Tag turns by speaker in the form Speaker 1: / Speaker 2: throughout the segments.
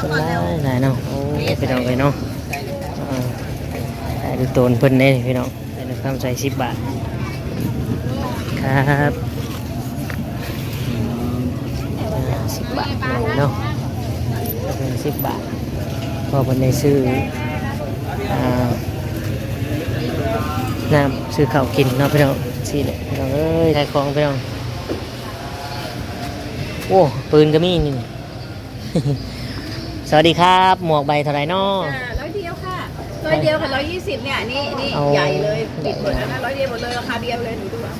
Speaker 1: คนหลยหลายเนาะโอ้พี่น้องเลยเนาะอ่าได้ดูโตนเพิ่นเด้พี่น้องได้ดูคำใส่สิบบาท ครับสิบบาทเนาะเป็นสิบบาทพอเพิ่นได้ซื้ออ่าน้ำซื้อข้าวกินเนาะพี่น้องสิเนี่ยพี่น้องเอ้ยขายของพี่น้องโอ้ปืนก็มีนี่ สวัสดีครับ หมวกใบเท่าไหรเนาะ
Speaker 2: ร้อยเดียวค่ะร้อยเดียวกับร้อยยี่สิบเนี่ยนี่นี่
Speaker 1: เอา
Speaker 2: ใหญ่เลยปิดหมดแล้วนะร้อยเดียวหมดเลยราคาเดียวเลยหนูดูอะ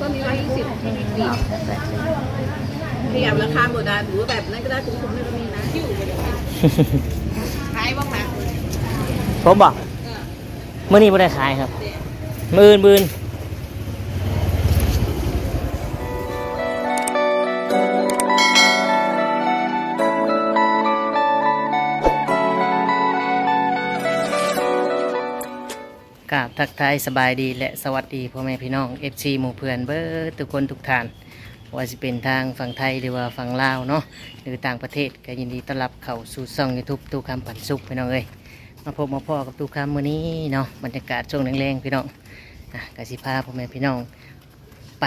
Speaker 2: ก็มีร้อยยี่สิบปิดขยับราคาหมดอะหรือแบบนั้นก็ได้คุ้มๆไม่ก็มีนะอยู่ไปเลยขายบ้างไหม
Speaker 1: ผมบอกเมื่อนี้ไม่ได้ขายครับ มือนมืนกร ทักทายสบายดีและสวัสดีพ่อแม่พี่น้อง FC หมู่เพื่อนเบิร์ทุกคนทุกท่านว่าจะเป็นทางฝั่งไทยหรือว่าฝั่งลาวเนาะหรือต่างประเทศก็ยินดีต้อนรับเข้าสู่ช่องยูทูบตู้คำปันสุขพี่น้องเอ้ยมาพบมาพ่อกับตู้คำมื้อนี้เนาะบรรยากาศช่วงแรงๆพี่น้องอะกสิพาพ่อแม่พี่น้อง ไป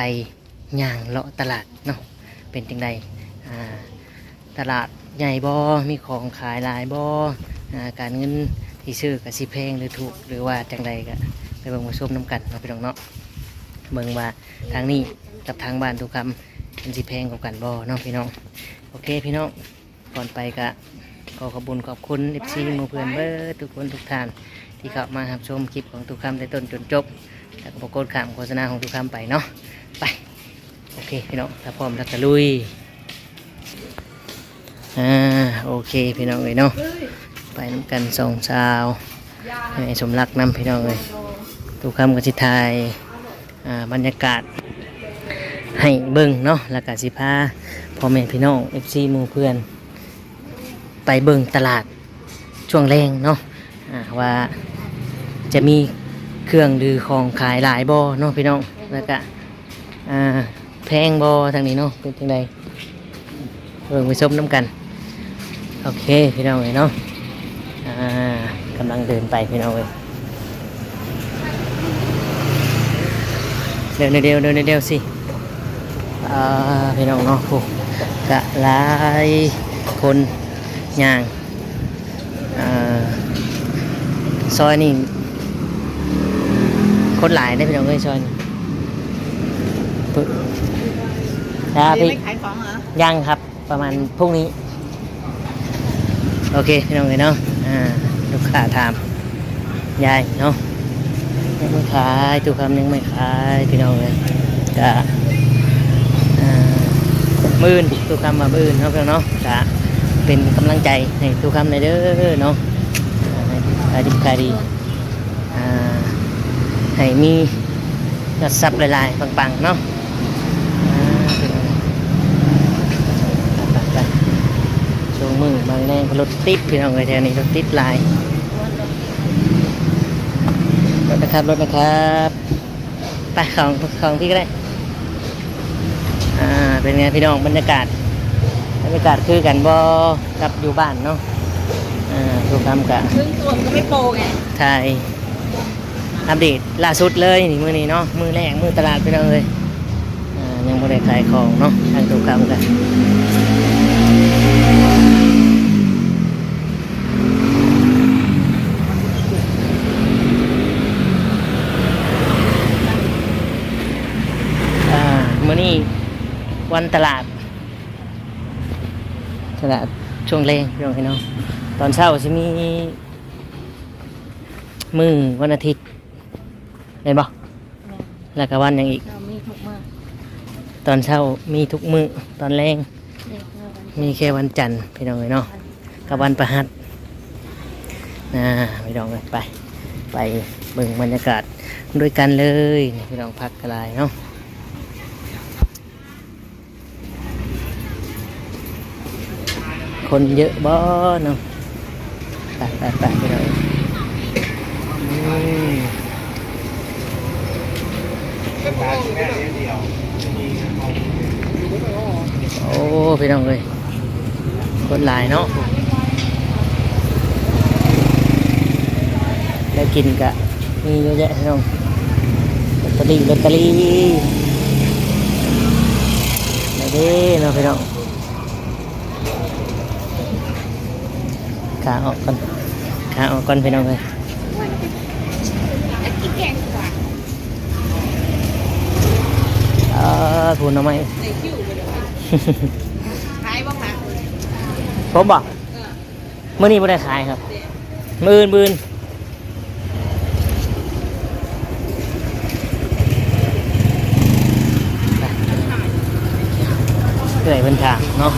Speaker 1: ย่างเลาะตลาดเนาะเป็นจังใดอ่าตลาดใหญ่บอมีของขายหลายบอ่าการเงินที่ซื้อกสิแพงหรือถูกหรือว่าจังใดก็ เบิ่งมาชมน้ำกันเนาะพี่น้องเนาะเบิ่งว่าทางนี้กับทางบ้านตู้คำเป็นสิแพงกว่ากันบ่เน้องพี่น้องโอเคพี่น้องก่อนไปกะขอขอบคุญขอบคุณเอฟซีมู่เพื่อนเบอร์ทุกคนทุกท่าน ที่เข้ามารับชมคลิปของทุกคำแต่ต้นจนจบแล้วก็บอกกดขามโฆษณาของทุกคำไปเนาะไปโอเคพี่น้องถ้าพร้อมแล้วก็ลุยอ่าโอเคพี่น้องเลยเนาะไปน้ำกันสองสาวให้สมรักน้ำพี่น้องเลย ทุกคำกสิทายอ่าบรรยากาศให้เบิ่งเนาะแล้วก็สิพาพ่อแม่พี่น้อง FC หมู่เพื่อน ไปเบิ่งตลาดช่วงแรงเนาะอ่าว่าจะมีเครื่องดือของขายหลายบ่เนาะพี่น้องแล้วก็อ่าแพงบ่ทางนี้เนาะเป็นจังไดเบิ่งไปชมน้ำกัน โอเคพี่น้องเลยเนาะอ่ากำลังเดินไปพี่น้องเลย เดินเดียวเดินเดียวสิพี่น้องเนาะโอ้กะหลายคนย่างอซอยนี่คนหลายได้พี่น้องเอ้ยซอยนี่ครับพี่
Speaker 2: ยัง
Speaker 1: ครับประมาณพรุ่งนี้ โอเคพี่น้องเอ้ยเนาะอ่าลูกค้าถามยายเนาะ ยังไม่ขายทุกคำยังไม่ขายพี่น้องเลยกะมื่นทุกคำมามื่นเนาะพี่น้องเนาะจะเป็นกำลังใจให้ทุกคำในเด้อเนาะอาให้ขายดีขายดีให้มียอดซับหลายๆปังๆเนาะอ่าพี่น้องไปไปๆช่วงมือบางแรงรถติดพี่น้องเลยแถวนี้รถติดหลายรถนะ ครับรถนะครับไปของของพี่ก็ได้ อ่า เป็นไงพี่น้องบรรยากาศ บรรยากาศคือกันบ่กับอยู่บ้านเนาะ อ่าทุกคำกะ
Speaker 2: ซึ่งตัวมันก็ไม่โปรไง
Speaker 1: ถ่ายอัปเดตล่าสุดเลยนี่มือนี้เนาะ มือแรกมือตลาดพี่น้องเลย อ่า ยังไม่ได้ขายของเนาะทางทุกคำกันอ่ามือนี้ วันตลาด ตลาดช่วงแรงพี่น้องพี่น้องตอนเช้าจะมีมือวันอาทิตย์เห็นปะแล้วก็วันหยังอีก
Speaker 2: เรามีทุกมาก
Speaker 1: ตอนเช้ามีทุกมือตอนแรงมีแค่วันจันทร์พี่น้องเลยเนาะกับวันประหัสนะพี่น้องเลยไป ไปเบิ่งบรรยากาศด้วยกันเลยนี่พี่น้องพักกระไรเนาะ คนเยอะบ่เนาะแปไปไปไปเลยโอ้พี่น้องเลยคนหลายเนาะแล้วกินกะมีเยอะแยะพี่น้องลอตเตอรี่ลอตเตอรี่ไหนดีเนาะพี่น้อง ขาออกก่อนขาออกก่อนพี่น้องเลย
Speaker 3: กินแกงกว่า
Speaker 1: เออพูนเอาไหม
Speaker 3: ใส่คิ้วไปเลยขายบ่ค่ะ
Speaker 1: ผมบอก
Speaker 3: เออ
Speaker 1: เมื่อนี้ไม่ได้ขายครับ มืออื่นมืออื่นไปเรื่อยเป็นทางเนาะ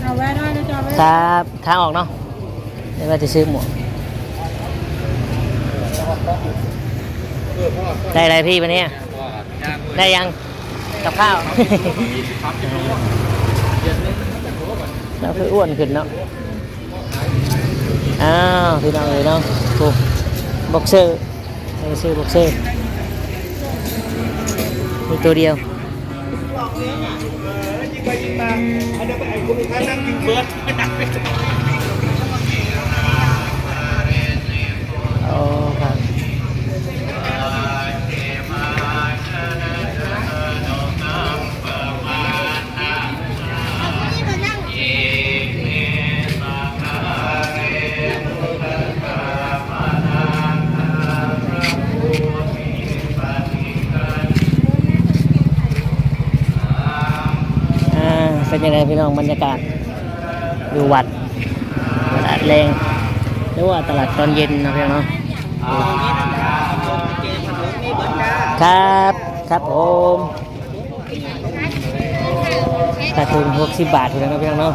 Speaker 3: เอาแว่ด้วยนะจ๊ะ
Speaker 1: ครับทางออกเนาะเดี๋ยวว่าจะซื้อหมวกได้อะไรพี่วันนี้ได้ยังกับข้าวเราคืออ้วนขึ้นเนาะอ้าวพี่น้องเลยเนาะถูกบ็อกเซอร์บ็อกเซอร์บ็อกเซอร์มีตัวเดียวโอ้ค
Speaker 3: นนี้นั่งกินเบิ
Speaker 1: รั บอ่าเป็นยังไงพี่น้องบรรยากาศ อยู่วัดตลาดแรงหรือว่าตลาดตอนเย็นนะพี่น้องเนาะครับ ครับผมกระทุนหกสิบบาทถูกแล้วนะพี่น้องเนาะ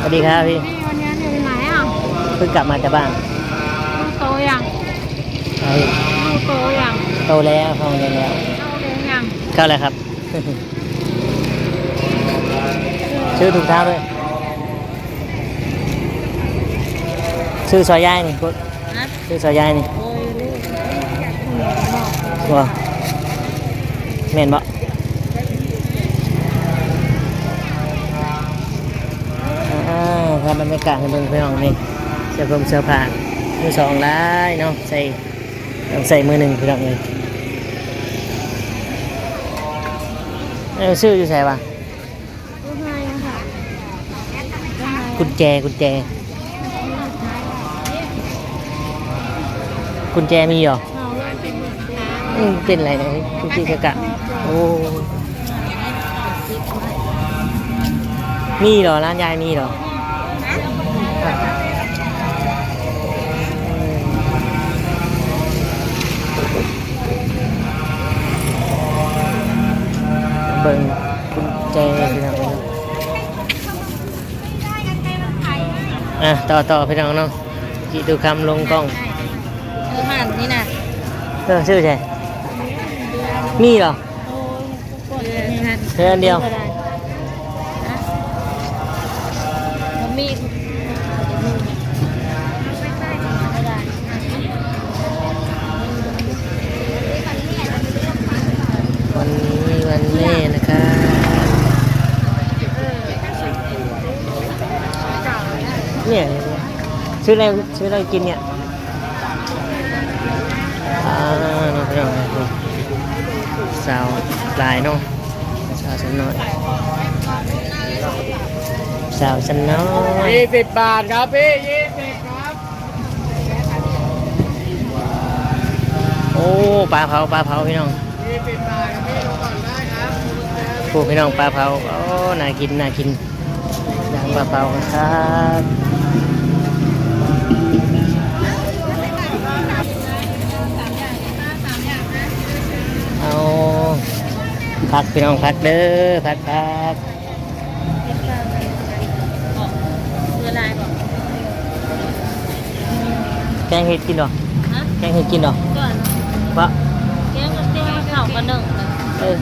Speaker 1: สวัสดีครับพี่
Speaker 3: พี่วันนี้อยู่ไหนอะ
Speaker 1: เพิ่งกลับมาจากบ้าน
Speaker 3: ลูกโตยัง
Speaker 1: เฮ้ย
Speaker 3: ลูกโตยัง
Speaker 1: โตแล้วเข้าโรงเรียนแล้ว
Speaker 3: เข้าเรียนยัง
Speaker 1: เข้าแล้วครับ ชื่อถุงเท้าด้วยชื่อซอยย่ายนี่กด
Speaker 3: นะ
Speaker 1: ชื่อซอยย่ายนี่
Speaker 3: โอ้ยลูก
Speaker 1: ว้าแม่นบ่อ่าทำบรรยากาศให้เบิ่งพี่น้องนี่เสื้อผมเสื้อผ้ามือสองร้ายเนาะใส่ต้องใส่มือหนึ่งพี่น้องเลย ออชื่ออยู่ใส่ปะ
Speaker 3: ลูกไงอะค่ะ
Speaker 1: กุญแจกุญแจ กุญแจมีเหรอ
Speaker 3: เอาเลยเป็นเหมือนกัน
Speaker 1: อืมเป็นอะไรนะกุญแจกะกะโอ้มีเหรอร้านยายมีเหรอ เบิ่งกุญแจพี่น้องเอ้ยอะต่อต่อพี่น้องเนาะจีดูคำลงกล้อง
Speaker 3: เออหันนี่นะ
Speaker 1: เออชื่อใช่มีเหรอ
Speaker 3: โอ้ยกดเลยนะ
Speaker 1: เธออันเดียว ซื้ออะไรซื้ออะไรกินเนี่ยอ่าน้องพี่น้องนะครับสาวลายเนาะสาวสันน้อยสาวสันน้อย
Speaker 2: ยี่สิบบาทครับพี่ยี่สิบครับ
Speaker 1: โอ้ปลาเผาปลาเผาพี่น้อง
Speaker 2: ยี่สิบบาทครับพี่ลงก่อนได้ครับ
Speaker 1: พวกพี่น้องปลาเผาโอ้น่ากินน่ากินย่างปลาเผาครับเอา พักพี่น้องพักเด้อพักพัก
Speaker 3: คืออะไรบอก
Speaker 1: แกงเห็ดกินเหรอ
Speaker 3: ฮะ
Speaker 1: แกงเห็ดกินเหรอ
Speaker 3: ก่อน
Speaker 1: วะ
Speaker 3: เจ๊ก็เจ๊เข่ากันหนึ่งเลย
Speaker 1: เออ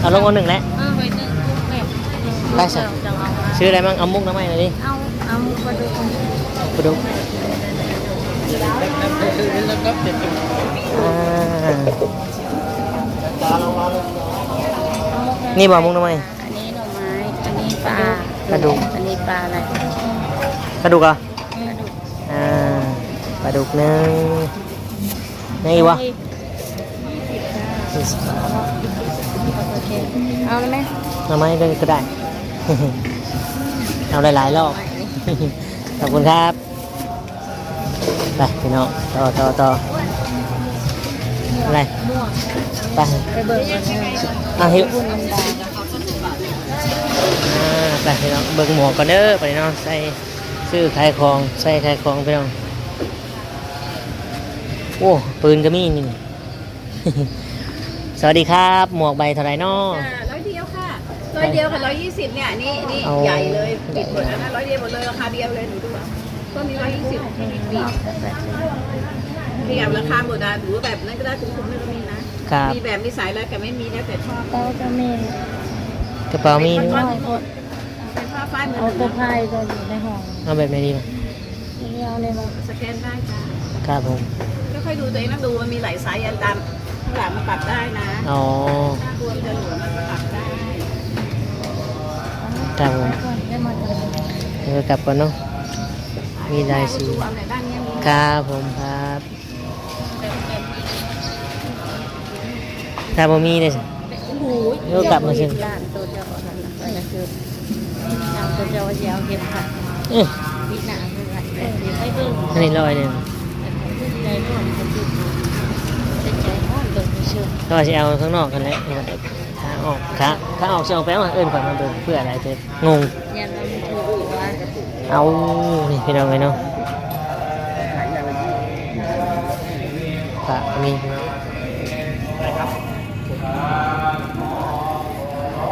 Speaker 1: เอาลงเอาหนึ่งแล้ว
Speaker 3: เออไปหนึ่งทุกแบบ
Speaker 1: ได้สิ
Speaker 3: จะเอามา
Speaker 1: ซื้ออะไรบ้างเอามุกน้ำไม้หน่อยดิ
Speaker 3: เอาเอาไปดูคน
Speaker 1: ไปดูอ่า นี่บ่มุกทำไม
Speaker 2: อันนี้หน่อไม้ อันนี้ปลา
Speaker 1: ปลาดุก
Speaker 2: อันนี้ปลาอะไร
Speaker 1: ปลาดุกเหรอะ
Speaker 2: ปลาดุก
Speaker 1: อ่าปลาดุกหนึ่งนี่วะ
Speaker 2: ยี่สิบค่ะโอเค เอาเลยไหม
Speaker 1: ทำไมก็ก็ได้ เอาหลายๆรอบ ขอบคุณครับ ไปพี่น้องต่อต่อต่อ อะไรไป
Speaker 2: ไปเบิกกัน
Speaker 1: เอาหิวไปพี่น้องเบิ่งหมวกก่อนเด้อไปน้องใส่ซื้อขายของใส่ขายของพี่น้องโอ้ปืนก็มีนี่สวัสดีครับ หมวกใบเท่าไหรน้อ
Speaker 2: ร้อยเดียวค่ะร้อยเดียวกับร้อยยี่สิบเนี่ยนี่นี่ใหญ่เลยปิดหมดแล้วนะร้อยเดียวหมดเลยราคาเดียวเลยหนูดูก็มีร้อยยี่สิบปิด นี่แบบราคาหมดอะหรือแบบนั้นก็ได้คุ้มๆนั่นก็มีนะครับมีแบบมีสายแล้วแต่ไม่มีแล้วแต่ชอบ
Speaker 3: เต้าจะมี
Speaker 1: กระเป๋ามี
Speaker 3: น้อยกด
Speaker 2: เป็นผ้าฝ้ายมือ
Speaker 3: เอา
Speaker 2: หนึ่ง
Speaker 3: ตัวพายตัวอยู่ในห้อง
Speaker 1: เอาแบบไหนดีล่ะ
Speaker 3: นี่เอาเลยมา
Speaker 2: สแกนได้จ้ะ
Speaker 1: ครับผม
Speaker 2: ก็ค่อยดูตัวเองนะดูมันมีหลายไซส์อันตามข้างหลังมันปรับได้นะ
Speaker 1: อ๋อ
Speaker 2: หน้ารวมจะหลวมมันปรับได้
Speaker 1: ครับผม
Speaker 3: ก่อนได้มาเลย
Speaker 1: เดี๋ยวกลับก่อนเนาะมีลายสี
Speaker 2: ดูเอาไหนบ้างเนี่ยมี
Speaker 1: ครับผมครับ ถ้าบ่มีเลยสิ
Speaker 2: โอ้โห
Speaker 1: เดี๋ยวกลับมาสิ
Speaker 3: ร้านตัวเจ้าก็คือตัวเจ้าเดียวเก็บผัก
Speaker 1: เอ้ย
Speaker 3: วิหนาคืออะเดี๋ยวให้เบิ่ง
Speaker 1: อันนี้ลอยเลย
Speaker 3: ใจร้อนก็คือเป็นใจร้อนเบิ่งชื่อ
Speaker 1: ก็จะเอาข้างนอกกันแหล้วขาออกขาขาออกจะเอาไปเอามาเอิ้นก่อนมาเบิ่งเพื่ออะไรเจ๊งง
Speaker 3: ยันเราไม่ถูกว่า
Speaker 1: เอานี่พี่น้องเลยเนาะฝากมีพี่น้อง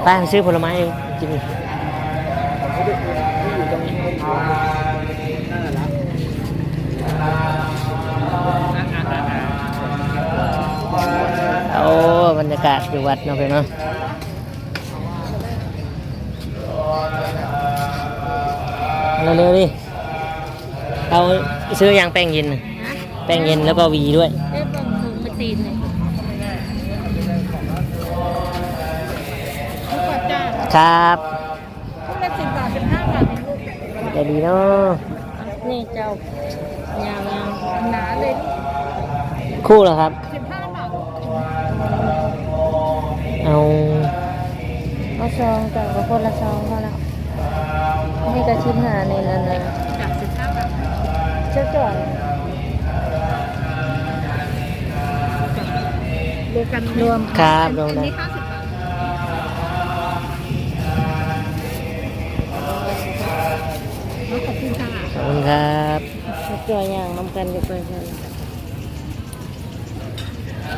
Speaker 1: ไปซื้อผลไม้กินโอ้บรรยากาศอยู่วัดเนาะพี่เนาะเร็วๆดิเราซื้อยางแป้งเย็นน่ะแป้งเย็นแล้วก็หวีด้วย ครับ
Speaker 3: ทุกละสิบบาทเป็นห้าบาทเองลูก
Speaker 1: ใจดีเนาะ
Speaker 3: นี่เจ้ายาวยาวหนาเลย
Speaker 1: คู่เหรอครับ
Speaker 3: สิบห้าบาท
Speaker 1: เอา
Speaker 3: เอาซองแต่ว่าคนละซองเขาละนี่ก็ชิ้นหาในนั้นนะ
Speaker 2: จากสิบห้าบาท
Speaker 3: เจ้าจ่อย
Speaker 2: รวมกัน
Speaker 3: รวม
Speaker 1: ครับลง
Speaker 2: อัน
Speaker 1: นะ
Speaker 2: คุณค่ะ
Speaker 1: ขอบคุณครับ
Speaker 3: เจ้าจ่อยอย่างน้ำกันจะไปกัน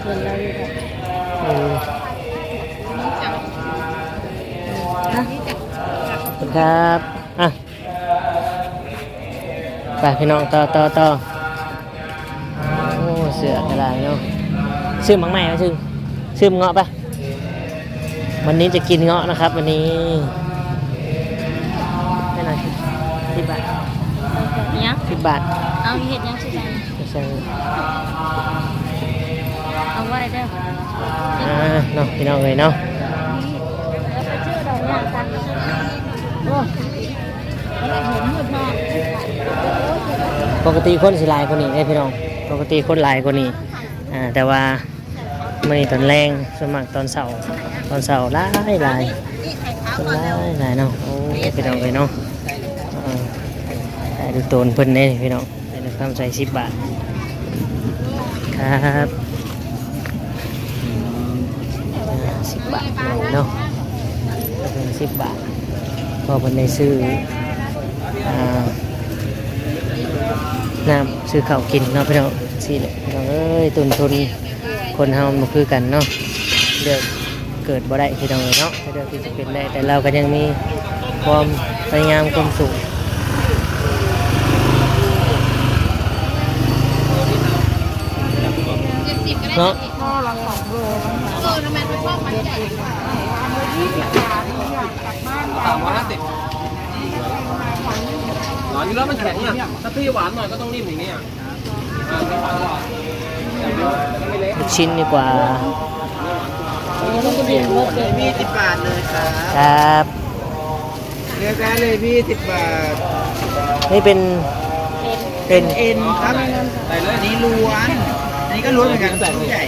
Speaker 3: เงินเราอยู่ค่ะ
Speaker 1: อืม
Speaker 3: ฮะ
Speaker 1: ขอบคุณครับอะไปพี่น้องต่อต่อต่อโอ้เสือกระดาษเนาะซื้อมังใหม่ไหมซื้อซื้อเงาะปะวันนี้จะกินเงาะนะครับ วันนี้ บบาท
Speaker 3: เอาเห็ดยังสิจัน
Speaker 1: ไม่ใช่
Speaker 3: เอาไว้ได้ไหม
Speaker 1: อ่าเนาะพี่น้องเลยเนาะ
Speaker 3: แล้วไปชื่อดอกยางกันโอ้แล้วเห็นหมดมาก
Speaker 1: ปกติคนสิหลายกว่านี้ได้พี่น้องปกติคนหลายกว่านี้อ่าแต่ว่ามื่อนี้ตอนแรงสวนมัครตอนเสาร์ตอนเสาร์หลายหลายคนหลายหลายเนาะโอ้พี่น้องเลยเนาะอ่าได้ดูโตนเพิ่นเด้พี่น้องได้ดูความใส่สิบบาท ครับสิบบาทเนาะเป็นสิบบาทพอเพิ่นได้ซื้ออ่าน้ำซื้อข้าวกินเนาะพี่น้องสิเลยพี่น้องเอ้ยตุนทุนคนเฮามันคือกันเนาะเลือกเกิดบ่ได้พี่น้องเนาะแต่เลือกที่จะเป็นได้แต่เราก็ยังมีความพยายามความสุข เนาะ
Speaker 4: สามร้อยห้าสิบหวานอยู่แล้วมันแข็งอะถ้าพี่หวานหน่อยก็ต้องนิ่มอย่างนี้อะอ่าไม่หวานหรอก
Speaker 1: ลูกชิ้นดีกว่า
Speaker 3: แล้วก็ดินรถเกิด
Speaker 5: พี่สิบบาทเลยครับ
Speaker 1: ครับ
Speaker 5: เลือกได้เลยพี่สิบบาท
Speaker 1: นี่เป็น เป็น
Speaker 5: เอ็นครับ
Speaker 4: ใส่เลย
Speaker 5: อันนี้ล้วนอั นนี้ก็ล้วนเหมือนกันชิ้นใหญ่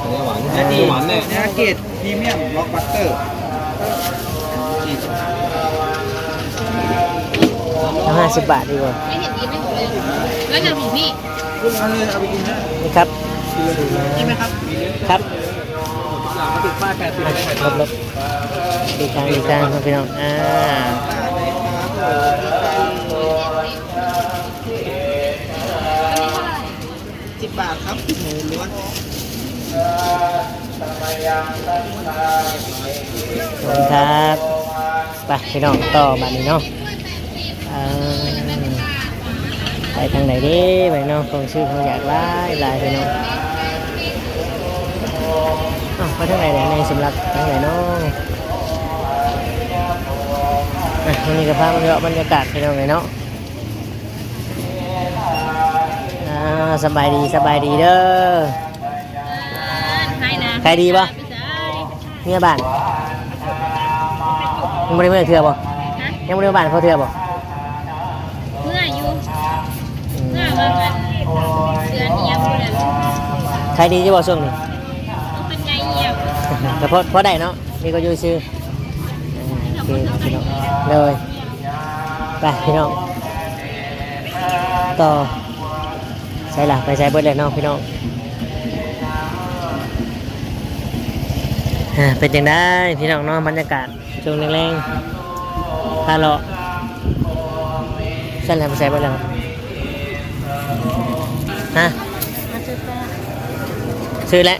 Speaker 4: อันนี้หวาน
Speaker 5: เนื้อดี
Speaker 4: หวานแน่
Speaker 5: เนื้อเกรดพรีเมียมล็อกบัตเตอร์สี่สิบ
Speaker 1: เอาห้าสิบบาทดีกว่า
Speaker 2: ไม่เห็นกินไม่หมดเลยแล้วจะผีพี่
Speaker 5: เอาเลยเอาไปกินนะ
Speaker 1: นี่ครับ
Speaker 5: ใช่ไหมครับ
Speaker 1: ครับ
Speaker 4: มาติดป้ายแปดสิบเลย
Speaker 1: ลบลบดีกลางดีกลางครับพี่น้อง อ่า
Speaker 5: บาทครับหมูล้วน
Speaker 1: ขอบคุณครับไปพี่น้องต่อบัดนี้เนาะอ่าไปทางไหนดีไปเนาะคงชื่อเขาอยากไล่ไล่พี่น้องอไปทางไหนเนี่ยในสำหรับทางไหนนาะอะวันนี้ก็พามาเลาะบรรยากาศพี่น้องเลยเนาะ อ่าสบายดีสบายดีเด้อ
Speaker 2: ให้นะ
Speaker 1: ใครดีปะ เมียบ้านยังไม่ได้เมื่อเถื่อบ่ยังไม่ได้มาบ้านเขาเถื่อบ่
Speaker 2: เมื่ออยู่
Speaker 1: อืม
Speaker 2: เมื่อวันวันเดือนเงียบเลย
Speaker 1: ใครดีจะบอกช่วงนี้
Speaker 2: ต้องเป็นไงเงียบ
Speaker 1: แต่พอพอได้เนาะนี่ก็อยู่ซื้อโอเคครับพี่น้องเลยไปพี่น้องต่อ ใช่ละไปใช้เบิร์ดเลยเนาะพี่น้องอ่าเป็นยังได้พี่น้องเนาะบรรยากาศช่วงแรงๆพาเลาะใช่แล้วไปใช้เบิร์ดแล้วฮะ
Speaker 3: มาซื้อปลา
Speaker 1: ซื้อแล้ว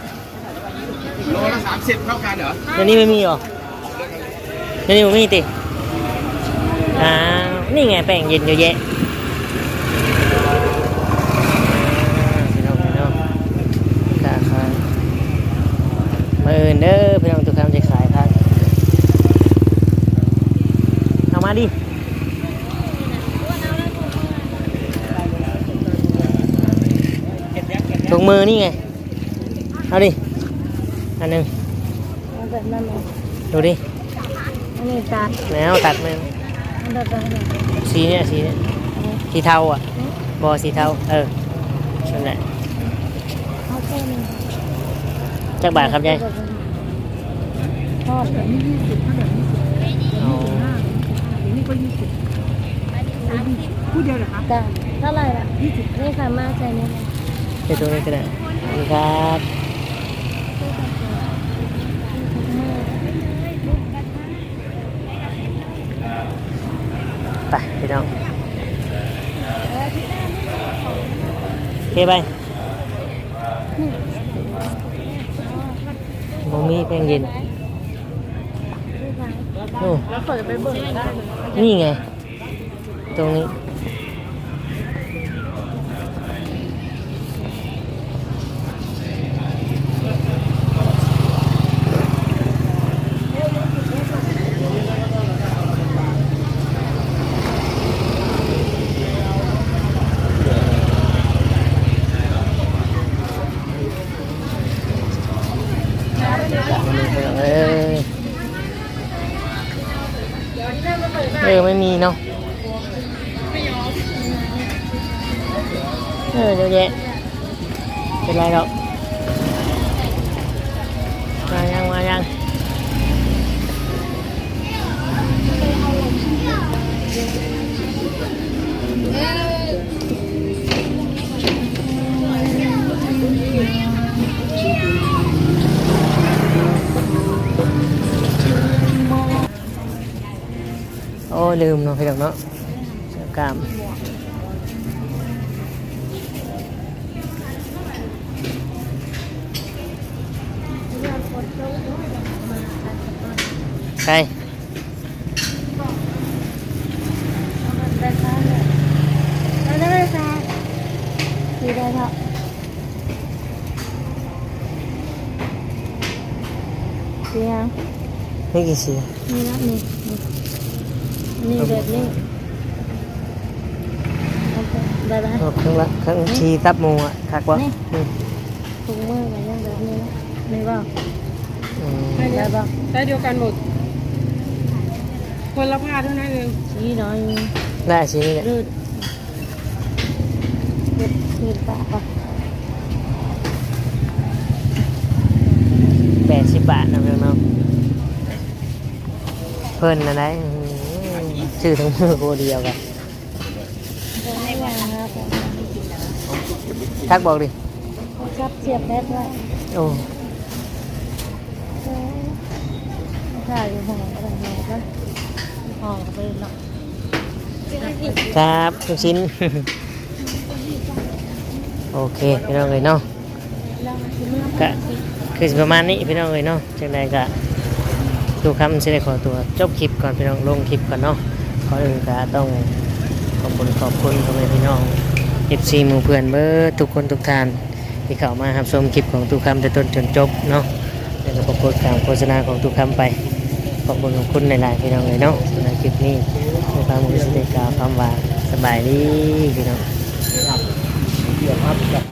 Speaker 5: โลละสามสิบเท่ากันเหรอ
Speaker 1: เดี๋ยวนี้ไม่มีหรอเดี๋ยวนี้ไม่มีติอ่านี่ไงแป้งเย็นเยอะแยะอ่าพี่น้องพี่น้องค่ะค่ะมาเอินเด้อพี่น้องทุกคำจะขายครับเอามาดิถุงมือนี่ไง เอาดิ อันหนึ่ง
Speaker 3: เอาแบบนั้นเลย
Speaker 1: ดูดิ
Speaker 3: อันนี้ตัด
Speaker 1: แล้วตัดมัน
Speaker 3: อันแบบนั้นเลย
Speaker 1: สีเนี่ยสีเนี่ยสีเทาอะ บอสีเทา เออนั่นแหละ
Speaker 3: เอาแค่นี้
Speaker 1: จักบาทครับยาย
Speaker 3: ทอดแบบนี้ยี่สิบถ้าแบบนี้สิบ
Speaker 1: อ๋อ
Speaker 3: นี่ก็ยี่สิบพูดเดียวเหรอคะจ้ะเท่าไหร่ล่ะยี่สิบนี่ค่ะมาใส่นี่
Speaker 1: ไปตรงนี้ก็ได้ขอบคุณครับไปพี่น้องโอเคไปมมีแป้งเย็นโอ้
Speaker 3: แล้วเปิดไปเบิกได้เลย
Speaker 1: นี่ไง ตรงนี้ ลืมเนาะพี่ดอกเนาะเสื้อกล้ามใคร
Speaker 3: ได้ค่ะได้ได้ได้ค่ะดีได้ครับเสียง
Speaker 1: นี่กี่สี
Speaker 3: นี่นะนี่ นี่นี่แบบนี้โอเคได้ไหม
Speaker 1: โอ้ข้างละข้างชีตับหมูอะคักวะ
Speaker 3: นี่
Speaker 1: อืม
Speaker 3: ถุงมือกันยังแบบนี้นะนี่เปล่า
Speaker 1: อืม
Speaker 3: ปะ
Speaker 2: ไซส์เดียวกันหมดคนละผ้าเท่านั้นเอง
Speaker 3: ชี้น้อย
Speaker 1: ได้ชิ้นนี้เนี่ย
Speaker 3: รืดเด็ดคืนปะปะ
Speaker 1: แปดสิบบาทนะพี่น้องเพิ่นนะได้อื้อหือ ชื่อทั้งมือโคเดียวกัน
Speaker 3: ไม่วางครับ
Speaker 1: ทักบอกดิ
Speaker 3: ชับเสียบแบตไว้
Speaker 1: โอ้
Speaker 3: ถ่ายอยู่ห้องอะไรห้องก็ห้องไปเนาะ
Speaker 1: ครับทุกชิ้น โอเคพี่น้องเลยเนาะ
Speaker 3: แล้วมันคือเมื่อ
Speaker 1: ก็คือสิประมาณนี้พี่น้องเลยเนาะจังใดก็ดูคำสิได้ขอตัวจบคลิปก่อนพี่น้องลงคลิปก่อนเนาะ ก่อนอื่นก็ต้องขอบคุณขอบคุณพ่อแม่พี่น้อง FC หมู่เพื่อนเบอร์ทุกคนทุกท่านที่เข้ามารับชมคลิปของทุกคำแต่ต้นจนจบเนาะแล้วก็ประกฏการโฆษณาของทุกคำไปขอบคุณขอบคุณหลายๆพี่น้องเลยเนาะสำหรับคลิปนี้ในความมือสเตกล่าวคำว่าสบายดีพี่น้อง
Speaker 5: เกี่ยวครับ